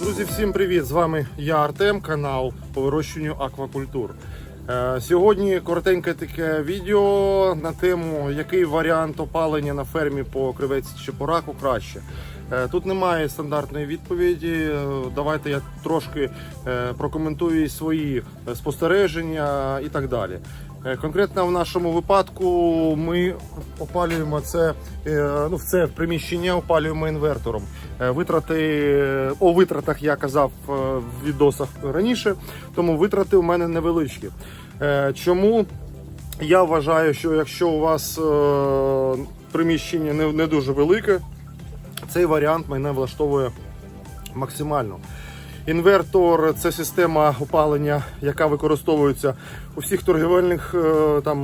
Друзі, всім привіт! З вами я Артем, канал по вирощуванню аквакультур. Е, Сьогодні коротеньке таке відео на тему, який варіант опалення на фермі по кривець чи по раку краще. Е, Тут немає стандартної відповіді. Е, Давайте я трошки е, прокоментую свої спостереження і так далі. Конкретно в нашому випадку ми опалюємо це ну, в це приміщення опалюємо інвертором. Витрати о витратах я казав в відосах раніше, тому витрати у мене невеличкі. Чому я вважаю, що якщо у вас приміщення не дуже велике, цей варіант мене влаштовує максимально. Інвертор це система опалення, яка використовується у всіх торгівельних е, там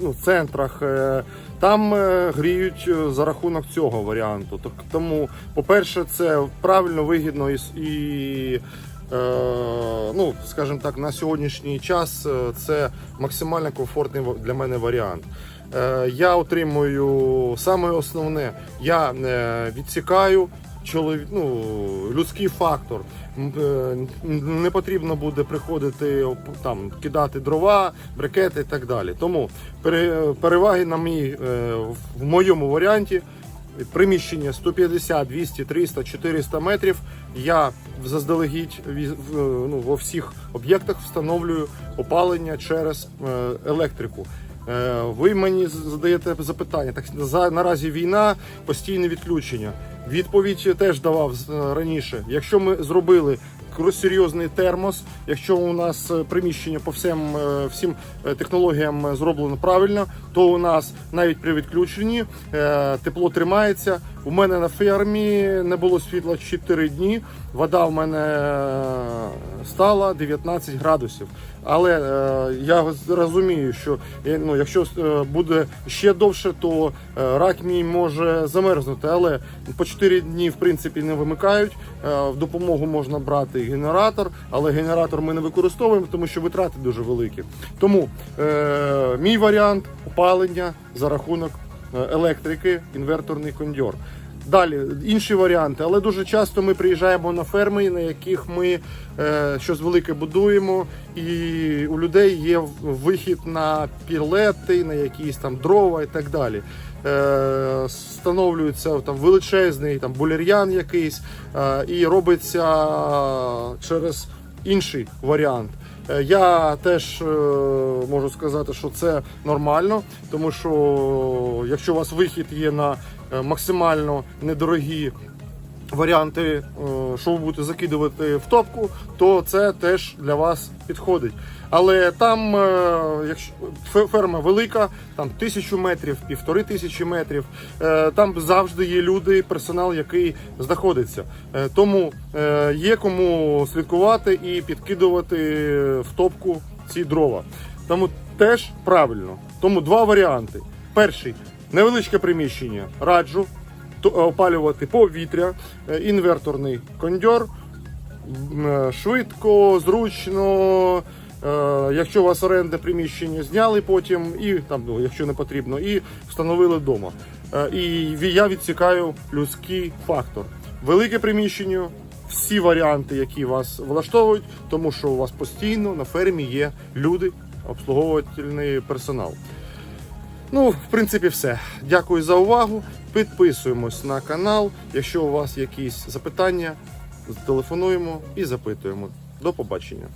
ну, центрах. Е, Там е, гріють за рахунок цього варіанту. Тому, по-перше, це правильно, вигідно і, ну, скажімо так, на сьогоднішній час е, це максимально комфортний для мене варіант. Е, Я отримую саме основне, я е, відсікаю чоловік, ну, людський фактор. Е, Не потрібно буде приходити там, кидати дрова, брикети і так далі. Тому переваги на мій, е, в моєму варіанті. Приміщення 150, 200, 300, 400 метрів. Я заздалегідь віз- ну, во всіх об'єктах встановлюю опалення через е, електрику. Е, Ви мені задаєте запитання. Так за наразі війна, постійне відключення. Відповідь теж давав е, раніше. Якщо ми зробили серйозний термос, якщо у нас е, приміщення по всім, е, всім е, технологіям зроблено правильно, то у нас навіть при відключенні тепло тримається. У мене на фермі не було світла 4 дні. Вода в мене стала 19 градусів. Але е, я розумію, що е, ну, якщо е, буде ще довше, то е, рак мій може замерзнути. Але по 4 дні в принципі не вимикають. В допомогу можна брати генератор, але генератор ми не використовуємо, тому що витрати дуже великі. Тому е, мій варіант опалення за рахунок електрики, інверторний кондьор. Далі інші варіанти, але дуже часто ми приїжджаємо на ферми, на яких ми е, щось велике будуємо, і у людей є вихід на пілети, на якісь там дрова і так далі. Е, встановлюється там величезний там булер'ян якийсь, е, і робиться через інший варіант. Е, Я теж е, можу сказати, що це нормально, тому що якщо у вас вихід є на е, максимально недорогі варіанти, е, що ви будете закидувати в топку, то це теж для вас підходить. Але там, е, якщо ферма велика, там тисячу метрів, півтори тисячі метрів, е, там завжди є люди, персонал, який знаходиться. Тому є кому слідкувати і підкидувати в топку ці дрова. Тому теж правильно. Тому два варіанти. Перший невеличке приміщення, раджу опалювати повітря, е, інверторний кондьор, е, швидко, зручно. Е, Якщо у вас орендне приміщення зняли потім, і там, ну, якщо не потрібно, і встановили вдома. Е, І я відсікаю людський фактор. Велике приміщення, всі варіанти, які вас влаштовують, тому що у вас постійно на фермі є люди, обслуговувальний персонал. Ну, в принципі, все. Дякую за увагу. Підписуємось на канал. Якщо у вас якісь запитання, телефонуємо і запитуємо. До побачення.